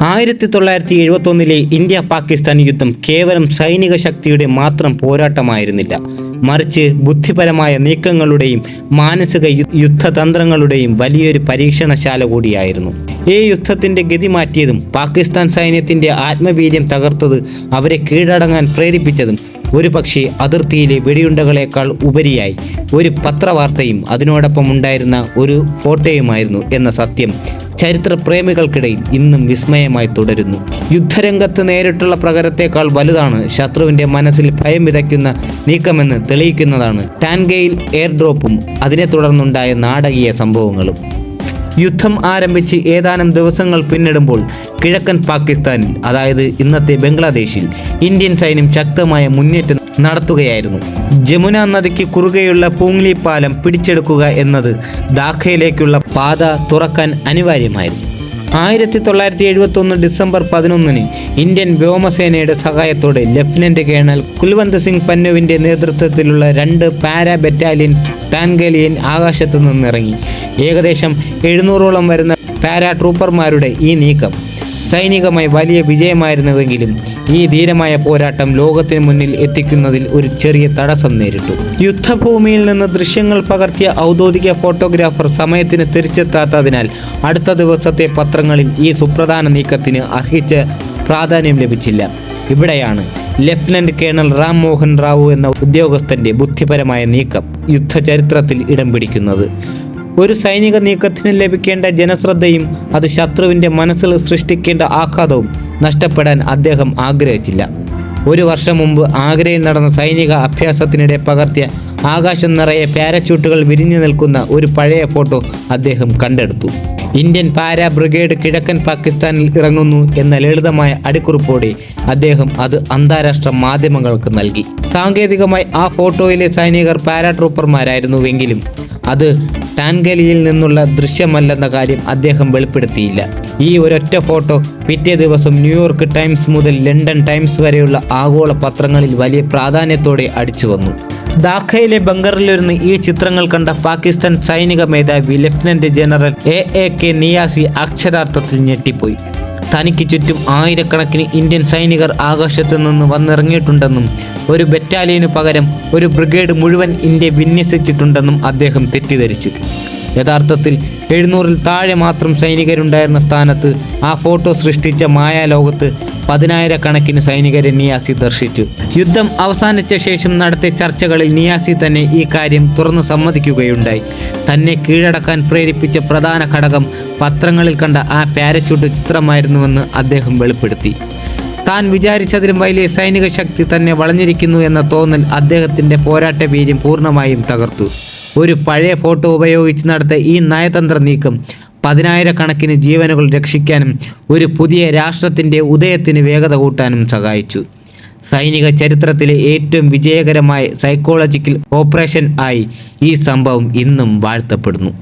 ആയിരത്തി തൊള്ളായിരത്തി എഴുപത്തൊന്നിലെ ഇന്ത്യ പാകിസ്ഥാൻ യുദ്ധം കേവലം സൈനിക ശക്തിയുടെ മാത്രം പോരാട്ടമായിരുന്നില്ല. മറിച്ച് ബുദ്ധിപരമായ നീക്കങ്ങളുടെയും മാനസിക യുദ്ധതന്ത്രങ്ങളുടെയും വലിയൊരു പരീക്ഷണശാല കൂടിയായിരുന്നു. ഈ യുദ്ധത്തിന്റെ ഗതി മാറ്റിയതും പാകിസ്ഥാൻ സൈന്യത്തിന്റെ ആത്മവീര്യം തകർത്തത് അവരെ കീഴടങ്ങാൻ പ്രേരിപ്പിച്ചതും ഒരു ഒരുപക്ഷെ അതിർത്തിയിലെ വെടിയുണ്ടകളേക്കാൾ ഉപരിയായി. ഒരു പത്രവാർത്തയും അതിനോടൊപ്പം ഉണ്ടായിരുന്ന ഒരു ഫോട്ടോയുമായിരുന്നു എന്ന സത്യം. ചരിത്ര പ്രേമികൾക്കിടയിൽ ഇന്നും വിസ്മയമായി തുടരുന്നു. യുദ്ധരംഗത്ത് നേരിട്ടുള്ള പ്രകരത്തേക്കാൾ വലുതാണ് ശത്രുവിന്റെ മനസ്സിൽ ഭയം വിതയ്ക്കുന്ന നീക്കമെന്ന് തെളിയിക്കുന്നതാണ്. ടാൻഗെയിൽ എയർ ഡ്രോപ്പും അതിനെ തുടർന്നുണ്ടായ നാടകീയ സംഭവങ്ങളും. യുദ്ധം ആരംഭിച്ച് ഏതാനും ദിവസങ്ങൾ പിന്നിടുമ്പോൾ കിഴക്കൻ പാകിസ്ഥാനിൽ അതായത് ഇന്നത്തെ ബംഗ്ലാദേശിൽ ഇന്ത്യൻ സൈന്യം ശക്തമായ മുന്നേറ്റം നടത്തുകയായിരുന്നു. ജമുന നദിക്ക് കുറുകെയുള്ള പൂങ്ലി പാലം പിടിച്ചെടുക്കുക എന്നത് ദാഖയിലേക്കുള്ള പാത തുറക്കാൻ അനിവാര്യമായിരുന്നു. ആയിരത്തി തൊള്ളായിരത്തി എഴുപത്തി ഒന്ന് ഡിസംബർ പതിനൊന്നിന് ഇന്ത്യൻ വ്യോമസേനയുടെ സഹായത്തോടെ ലഫ്റ്റനന്റ് കേണൽ കുൽവന്ത് സിംഗ് പന്നുവിന്റെ നേതൃത്വത്തിലുള്ള രണ്ട് പാരാ ബറ്റാലിയൻ താൻഗലിയൻ ആകാശത്തു നിന്നിറങ്ങി. ഏകദേശം എഴുന്നൂറോളം വരുന്ന പാരാ ട്രൂപ്പർമാരുടെ ഈ നീക്കം സൈനികമായി വലിയ വിജയമായിരുന്നുവെങ്കിലും ഈ ധീരമായ പോരാട്ടം ലോകത്തിന് മുന്നിൽ എത്തിക്കുന്നതിൽ ഒരു ചെറിയ തടസ്സം നേരിട്ടു. യുദ്ധഭൂമിയിൽ നിന്ന് ദൃശ്യങ്ങൾ പകർത്തിയ ഔദ്യോഗിക ഫോട്ടോഗ്രാഫർ സമയത്തിന് തിരിച്ചെത്താത്തതിനാൽ അടുത്ത ദിവസത്തെ പത്രങ്ങളിൽ ഈ സുപ്രധാന നീക്കത്തിന് അർഹിച്ച പ്രാധാന്യം ലഭിച്ചില്ല. ഇവിടെയാണ് ലഫ്റ്റനന്റ് കേണൽ റാം മോഹൻ റാവു എന്ന ഉദ്യോഗസ്ഥന്റെ ബുദ്ധിപരമായ നീക്കം യുദ്ധചരിത്രത്തിൽ ഇടം പിടിക്കുന്നത്. ഒരു സൈനിക നീക്കത്തിന് ലഭിക്കേണ്ട ജനശ്രദ്ധയും അത് ശത്രുവിന്റെ മനസ്സിൽ സൃഷ്ടിക്കേണ്ട ആഘാതവും നഷ്ടപ്പെടാൻ അദ്ദേഹം ആഗ്രഹിച്ചില്ല. ഒരു വർഷം മുമ്പ് ആഗ്രയിൽ നടന്ന സൈനിക അഭ്യാസത്തിനിടെ പകർത്തിയ ആകാശം നിറയെ പാരച്യൂട്ടുകൾ വിരിഞ്ഞു നിൽക്കുന്ന ഒരു പഴയ ഫോട്ടോ അദ്ദേഹം കണ്ടെടുത്തു. ഇന്ത്യൻ പാരാ ബ്രിഗേഡ് കിഴക്കൻ പാകിസ്ഥാനിൽ ഇറങ്ങുന്നു എന്ന ലളിതമായ അടിക്കുറിപ്പോടെ അദ്ദേഹം അത് അന്താരാഷ്ട്ര മാധ്യമങ്ങൾക്ക് നൽകി. സാങ്കേതികമായി ആ ഫോട്ടോയിലെ സൈനികർ പാരാട്രൂപ്പർമാരായിരുന്നുവെങ്കിലും അത് ടാൻഗലിയിൽ നിന്നുള്ള ദൃശ്യമല്ലെന്ന കാര്യം അദ്ദേഹം വെളിപ്പെടുത്തിയില്ല. ഈ ഒരൊറ്റ ഫോട്ടോ പിറ്റേ ദിവസം ന്യൂയോർക്ക് ടൈംസ് മുതൽ ലണ്ടൻ ടൈംസ് വരെയുള്ള ആഗോള പത്രങ്ങളിൽ വലിയ പ്രാധാന്യത്തോടെ അടിച്ചു വന്നു. ദാഖയിലെ ബംഗറിലിരുന്ന് ഈ ചിത്രങ്ങൾ കണ്ട പാകിസ്ഥാൻ സൈനിക മേധാവി lieutenant general A A K Niazi അക്ഷരാർത്ഥത്തിൽ ഞെട്ടിപ്പോയി. തനിക്ക് ചുറ്റും ആയിരക്കണക്കിന് ഇന്ത്യൻ സൈനികർ ആകാശത്ത് നിന്ന് വന്നിറങ്ങിയിട്ടുണ്ടെന്നും ഒരു ബറ്റാലിയനു പകരം ഒരു ബ്രിഗേഡ് മുഴുവൻ ഇന്ത്യ വിന്യസിച്ചിട്ടുണ്ടെന്നും അദ്ദേഹം തെറ്റിദ്ധരിച്ചു. യഥാർത്ഥത്തിൽ എഴുന്നൂറിൽ താഴെ മാത്രം സൈനികരുണ്ടായിരുന്ന സ്ഥാനത്ത് ആ ഫോട്ടോ സൃഷ്ടിച്ച മായാലോകത്ത് പതിനായിരക്കണക്കിന് സൈനികരെ നിയാസി ദർശിച്ചു. യുദ്ധം അവസാനിച്ച ശേഷം നടത്തിയ ചർച്ചകളിൽ നിയാസി തന്നെ ഈ കാര്യം തുറന്നു സമ്മതിക്കുകയുണ്ടായി. തന്നെ കീഴടക്കാൻ പ്രേരിപ്പിച്ച പ്രധാന ഘടകം പത്രങ്ങളിൽ കണ്ട ആ പാരച്യൂട്ട് ചിത്രമായിരുന്നുവെന്ന് അദ്ദേഹം വെളിപ്പെടുത്തി. താൻ വിചാരിച്ചതിലും വലിയ സൈനിക ശക്തി തന്നെ വളഞ്ഞിരിക്കുന്നു എന്ന തോന്നൽ അദ്ദേഹത്തിന്റെ പോരാട്ട വീര്യം പൂർണമായും തകർത്തു. ഒരു പഴയ ഫോട്ടോ ഉപയോഗിച്ച് നടത്തിയ ഈ നയതന്ത്ര നീക്കം പതിനായിരക്കണക്കിന് ജീവനുകൾ രക്ഷിക്കാനും ഒരു പുതിയ രാഷ്ട്രത്തിന്റെ ഉദയത്തിന് വേഗത കൂട്ടാനും സഹായിച്ചു. സൈനിക ചരിത്രത്തിലെ ഏറ്റവും വിജയകരമായ സൈക്കോളജിക്കൽ ഓപ്പറേഷൻ ആയി ഈ സംഭവം ഇന്നും വാഴ്ത്തപ്പെടുന്നു.